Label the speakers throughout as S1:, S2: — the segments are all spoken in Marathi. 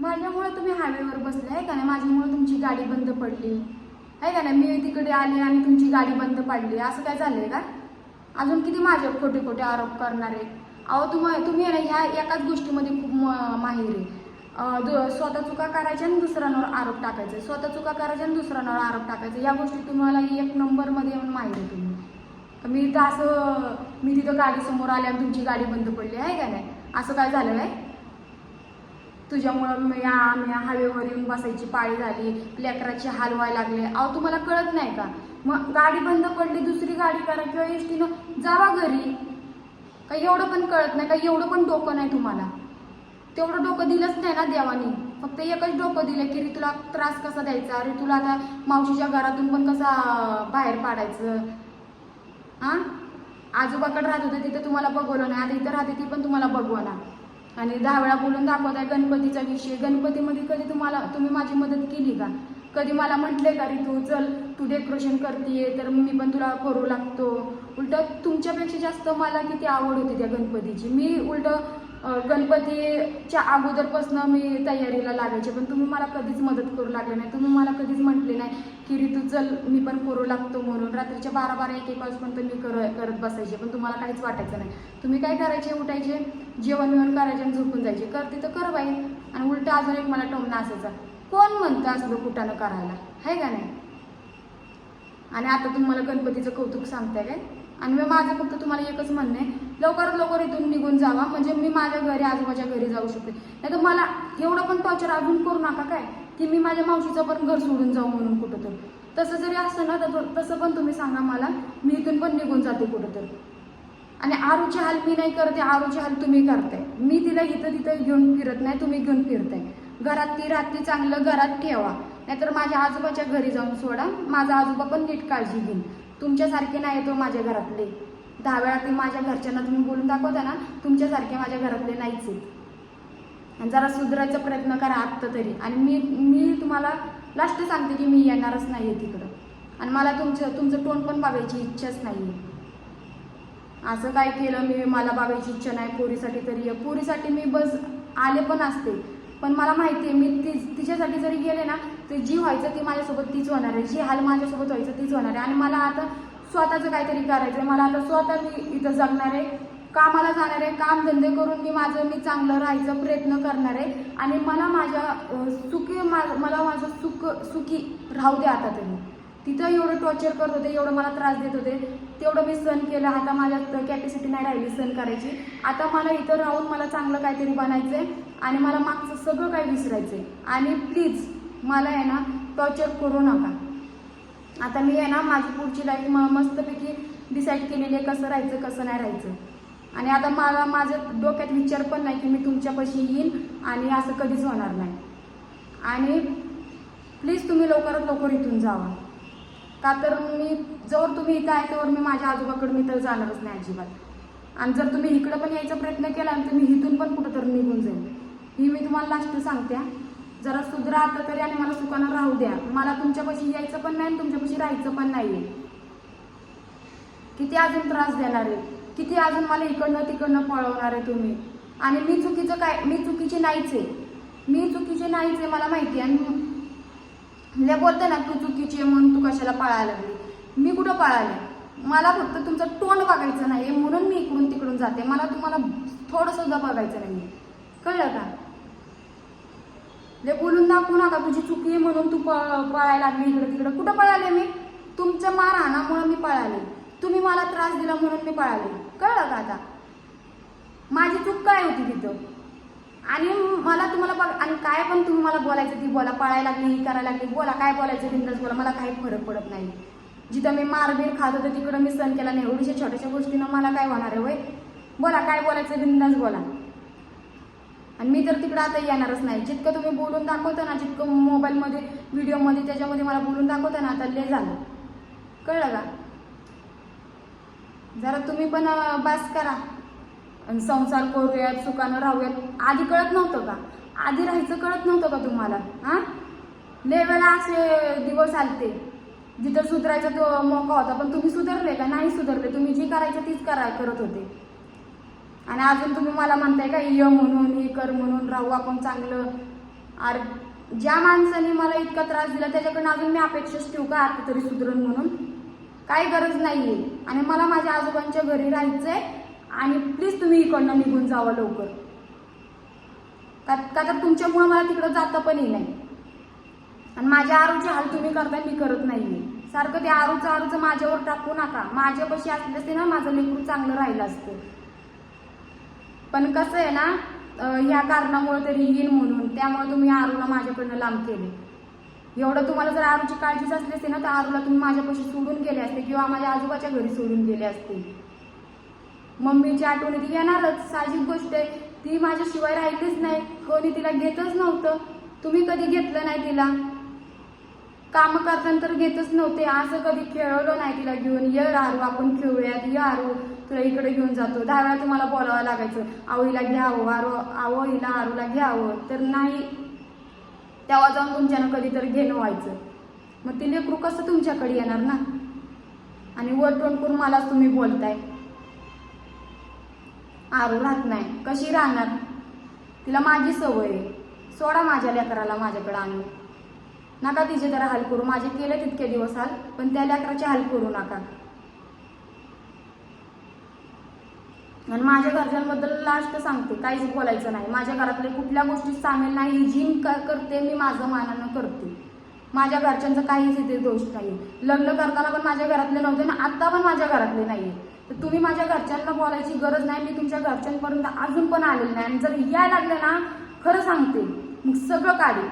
S1: माझ्यामुळे तुम्ही हायवेवर बसले आहे का नाही? माझ्यामुळे तुमची गाडी बंद पडली. आहे का नाही? मी तिकडे आले आणि तुमची गाडी बंद पडली. असं काय झालं आहे का? अजून किती माझ्यावर खोटे खोटे आरोप करणार आहे? अहो तुम तुम्ही आहे ना ह्या एकाच गोष्टीमध्ये खूप म- माहिर आहे. दु- स्वतः चुका करायच्या आणि दुसऱ्यांवर आरोप टाकायचे. स्वतः चुका करायच्या आणि दुसऱ्यांवर आरोप टाकायचे. या गोष्टी तुम्हाला एक नंबरमध्ये येऊन माहीर आहे तुम्ही. मी तर असं मी तिथं गाडीसमोर आले आणि तुमची गाडी बंद पडली. आहे का नाही? असं काय झालं काय? तुझ्यामुळं मी आम्ही हायवेवर येऊन बसायची पाळी झाली लेकराचे हाल व्हायला लागले. अहो तुम्हाला कळत नाही का? मग गाडी बंद पडली दुसरी गाडी करा किंवा एस टीनं जावा घरी. काही एवढं पण कळत नाही का एवढं पण डोकं नाही तुम्हाला. तेवढं डोकं दिलंच नाही ना देवानी. फक्त एकच डोकं दिलं की तुला त्रास कसा द्यायचा? अरे तुला आता मावशीच्या घरातून पण कसा बाहेर पाडायचं? हां आजोबाकडे राहत होते तिथं तुम्हाला बघवलं नाही. आता इथं राहते ती पण तुम्हाला बघवणार. आणि दहा वेळा बोलून दाखवताय गणपतीचा विषय. गणपतीमध्ये कधी तुम्हाला तुम्ही माझी मदत केली का? कधी मला म्हटले का रे तू चल तू डेकोरेशन करते तर मी पण तुला करू लागतो. उलट तुमच्यापेक्षा जास्त मला किती आवड होती त्या गणपतीची. मी उलट गणपतीच्या अगोदरपासून मी तयारीला लागायचे पण तुम्ही मला कधीच मदत करू लागले नाही. तुम्ही मला कधीच म्हटले नाही की ऋतू चल मी पण करू लागतो म्हणून. रात्रीच्या बारा बारा एक एक वाजपर्यंत मी कर करत बसायचे पण तुम्हाला काहीच वाटायचं नाही. तुम्ही काय करायचे? उठायचे जेवण बिवण करायचे आणि झोपून जायचे. करते तर कर बाई. आणि उलट अजून एक मला टोमणा असायचा. कोण म्हणतं असलं कुठानं करायला? आहे का नाही? आणि आता तुम्ही मला गणपतीचं कौतुक सांगताय काय? आणि मग माझं फक्त तुम्हाला एकच म्हणणं आहे लवकरात लवकर इथून निघून जावा म्हणजे मी माझ्या घरी आजोबाच्या घरी जाऊ शकते. नाही तर मला एवढं पण टॉर्चर अजून करू नका काय की मी माझ्या मावशीचं पण घर सोडून जाऊ म्हणून कुठं तर तसं जरी असतं ना तर तसं पण तुम्ही सांगा मला मी इथून पण निघून जाते कुठं तर आणि आरूची हाल मी नाही करते आरूची हाल तुम्ही करताय. मी तिला इथं तिथं घेऊन फिरत नाही तुम्ही घेऊन फिरताय. घरात ती रात्री चांगलं घरात ठेवा. नाहीतर माझ्या आजोबाच्या घरी जाऊन सोडा माझा आजोबा पण नीट काळजी घेईन तुमच्यासारखे नाही तो माझ्या घरातले. दहा वेळा ते माझ्या घरच्यांना तुम्ही बोलून दाखवता ना तुमच्यासारखे माझ्या घरातले नाहीच आहेत. आणि जरा सुधारायचा प्रयत्न करा आत्ता तरी. आणि मी मी तुम्हाला लास्ट सांगते की मी येणारच नाही आहे तिकडं. आणि मला तुमचं तुमचं टोन पण बघायची इच्छाच नाही आहे असं काय केलं मी मला बघायची इच्छा नाही पोरीसाठी तरी. पोरीसाठी मी बस आले पण असते. पण मला माहिती आहे मी ती तिच्यासाठी जरी गेले ना तर जी व्हायचं ती माझ्यासोबत तीच होणार आहे. जी हाल माझ्यासोबत व्हायचं तीच होणार आहे. आणि मला आता स्वतःचं काहीतरी करायचं आहे मला आता स्वतः मी इथं जगणार आहे. कामाला जाणार आहे. काम धंदे करून मी माझं मी चांगलं राहायचा प्रयत्न करणार आहे. आणि मला माझ्या सुखी मा मला माझं सुख सुखी राहू दे आता तरी तिथं एवढं टॉर्चर करत होते एवढं मला त्रास देत होते. तेवढं मी सहन केलं. आता माझ्यात कॅपॅसिटी नाही राहिली सहन करायची. आता मला इथं राहून मला चांगलं काहीतरी बनायचं आहे आणि मला मागचं सगळं काही विसरायचं आहे आणि प्लीज मला आहे ना टॉर्चर करू नका. आता मी आहे ना माझी पुढची लाईफ म मस्तपैकी डिसाईड केलेली आहे कसं राहायचं कसं नाही राहायचं. आणि आता मला माझं डोक्यात विचार पण नाही की मी तुमच्यापाशी येईन आणि असं कधीच होणार नाही. आणि प्लीज तुम्ही लवकरात लवकर इथून जावा. का तर मी जर तुम्ही इथं आहे त्यावर मी माझ्या आजोबाकडे मी तर जाणारच नाही अजिबात. आणि जर तुम्ही इकडं पण यायचा प्रयत्न केला तर मी इथून पण कुठं तर निघून जाईल ही मी तुम्हाला लास्ट सांगते जरा सुधरा आता तरी आणि मला सुखानं राहू द्या. मला तुमच्यापाशी यायचं पण नाही आणि तुमच्यापाशी राहायचं पण नाहीये. किती अजून त्रास देणार आहे? किती अजून मला इकडनं तिकडनं पळवणार आहे तुम्ही? आणि मी चुकीचं काय मी चुकीची नाहीच आहे. मी चुकीची नाहीच आहे मला माहिती आहे. आणि लय बोलते ना तू चुकीची आहे म्हणून तू कशाला पळायला लागली? मी कुठं पळाले? मला फक्त तुमचं तोंड बघायचं नाही म्हणून मी इकडून तिकडून जाते. मला तुम्हाला थोडंसुद्धा बघायचं नाही कळलं का? ले बोलून दाखवू नका तुझी चुकी आहे म्हणून तू पळायला लागली इकडं तिकडं. कुठं पळाले मी? तुमच्या मारहाणामुळे मी पळाले. तुम्ही मला त्रास दिला म्हणून मी पळाले. कळलं का आता? माझी चूक काय होती तिथं? आणि मला तुम्हाला बघ आणि काय पण तुम्ही मला बोलायचं ती बोला पळायला लागली ही करायला लागली बोला काय बोलायचं बिंदास बोला मला काही फरक पडत नाही. जिथं मी मारबीर खात होते तिकडं मी सण केला नाही. एवढीशा छोट्याशा गोष्टीनं मला काय होणार आहे वय बोला काय बोलायचं बिंदास बोला. आणि मी तर तिकडं आता येणारच नाही. जितकं तुम्ही बोलून दाखवता ना जितकं मोबाईलमध्ये व्हिडिओमध्ये त्याच्यामध्ये मला बोलून दाखवता ना आता ले झालं. कळलं का? जरा तुम्ही पण बास करा. आणि संसार करूयात सुखानं राहूयात. आधी कळत नव्हतं का? आधी राहायचं कळत नव्हतं का तुम्हाला? हां? लय वेळा असे दिवस आलते. जिथं सुधारायचा तो मोका होता पण तुम्ही सुधारले का? नाही सुधारले. तुम्ही जी करायचं तीच करा करत होते. आणि अजून तुम्ही मला म्हणताय का य म्हणून हे कर म्हणून राहू आपण चांगलं. आर ज्या माणसाने मला इतका त्रास दिला त्याच्याकडून अजून मी अपेक्षाच ठेवू का आता तरी सुधरण म्हणून? काही गरज नाही आहे आणि मला माझ्या आजोबांच्या घरी राहायचं आहे आणि प्लीज तुम्ही इकडनं निघून जावं लवकर. का का तर तुमच्यामुळं मला तिकडं जाता पण येईल नाही. आणि माझ्या आरूचे हाल तुम्ही करताय मी करत नाही आहे सारखं ते आरूचं आरूचं माझ्यावर टाकू नका. माझ्यापाशी असले असते ना माझं लेकरू चांगलं राहिलं असतं. पण कसं आहे ना ह्या कारणामुळे तरी येईल म्हणून त्यामुळे तुम्ही आरूला माझ्याकडनं लांब केले. एवढं तुम्हाला जर आरूची काळजीच असली असते ना तर आरूला तुम्ही माझ्यापाशी सोडून गेले असते किंवा माझ्या आजोबाच्या घरी सोडून गेले असते. मम्मीची आठवणी ती येणारच. साहजिक गोष्ट आहे ती माझ्याशिवाय राहिलीच नाही. कोणी तिला घेतच नव्हतं. तुम्ही कधी घेतलं नाही तिला? काम करताना तर घेतच नव्हते. असं कधी खेळवलं नाही तिला घेऊन. ये आरू आपण खेळूयात. ये आरू तुला इकडे घेऊन जातो. दहा वेळा तुम्हाला बोलावं लागायचं. आवईला घ्यावं आरो आवो हिला आरूला घ्यावं तर नाही. तेव्हा जाऊन तुमच्यानं कधीतरी घेणं व्हायचं. मग ती लेकरू कसं तुमच्याकडे येणार ना? आणि वर करून मलाच तुम्ही बोलताय. आरू राहत नाही. कशी राहणार? तिला माझी सवय आहे. सोडा माझ्या लेकराला माझ्याकडे आणून. नका तिचे जरा हाल करू. माझे केले तितके दिवस हाल पण त्या लेकराचे हाल करू नका. आणि माझ्या घरच्यांबद्दल लास्ट सांगते काहीच बोलायचं नाही. माझ्या घरातले कुठल्या गोष्टीत सामील नाही ही जी क- करते मी माझं मानानं करते. माझ्या घरच्यांचा काहीच इथे दोष नाही लग्न करताना पण माझ्या घरातले नव्हते ना आत्ता पण माझ्या घरातले नाही तर तुम्ही माझ्या घरच्यांना बोलायची गरज नाही मी तुमच्या घरच्यांपर्यंत अजून पण आलेलं नाही. आणि जर याय लागले ना खरं सांगते मग सगळं काढेल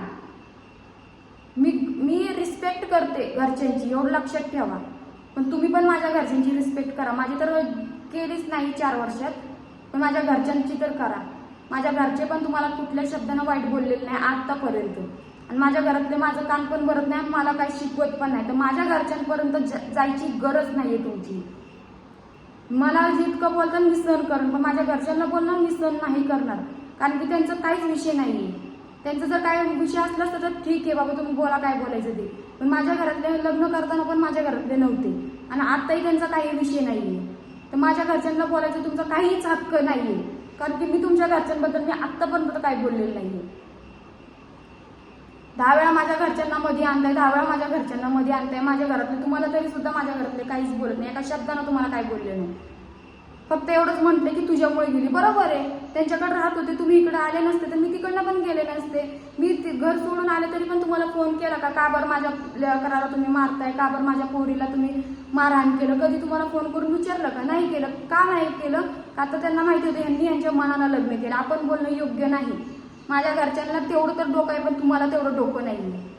S1: रिस्पेक्ट करते घरच्यांची एवढं लक्षात ठेवा. पण तुम्ही पण माझ्या घरच्यांची रिस्पेक्ट करा. माझी तर केलीच नाही चार वर्षात पण माझ्या घरच्यांची तर करा. माझ्या घरचे पण तुम्हाला कुठल्या शब्दानं वाईट बोललेले नाही आत्तापर्यंत. आणि माझ्या घरातले माझं काम पण भरत नाही आणि मला काही शिकवत पण नाही. तर माझ्या घरच्यांपर्यंत जायची गरज नाही आहे तुमची. मला जितकं बोलतात मी सहन करेन पण माझ्या घरच्यांना बोलणार मी सहन नाही करणार. कारण की त्यांचा काहीच विषय नाही आहे त्यांचं जर काय विषय असला असता तर ठीक आहे बाबा तुम्ही बोला काय बोलायचं ते. पण माझ्या घरातले लग्न करताना पण माझ्या घरातले नव्हते. आणि आत्ताही त्यांचा काही विषय नाही आहे तर माझ्या घरच्यांना बोलायचं तुमचा काहीच हक्क नाही आहे कारण की मी तुमच्या घरच्यांबद्दल मी आत्तापर्यंत काय बोललेलं नाही आहे दहा वेळा माझ्या घरच्यांना मध्ये आणताय दहा वेळा माझ्या घरच्यांना मध्ये आणताय. माझ्या घरातले तुम्हाला तरी सुद्धा माझ्या घरातले काहीच बोलत नाही. एका शब्दानं तुम्हाला काय बोलले नाही. फक्त एवढंच म्हटलं की तुझ्यामुळे गेली. बरोबर आहे. त्यांच्याकडे राहत होते. तुम्ही इकडे आले नसते तर मी तिकडनं पण गेले नसते. मी ते घर सोडून आले तरी पण तुम्हाला फोन केला का? का बरं माझ्या लेकराला तुम्ही मारताय? का बरं माझ्या पोरीला तुम्ही मारहाण केलं? कधी तुम्हाला फोन करून विचारलं का? नाही केलं. का नाही केलं? का तर त्यांना माहिती होतं यांनी यांच्या मनाला लग्न केलं. आपण बोलणं योग्य नाही. माझ्या घरच्यांना तेवढं तर डोकं आहे पण तुम्हाला तेवढं डोकं नाही आहे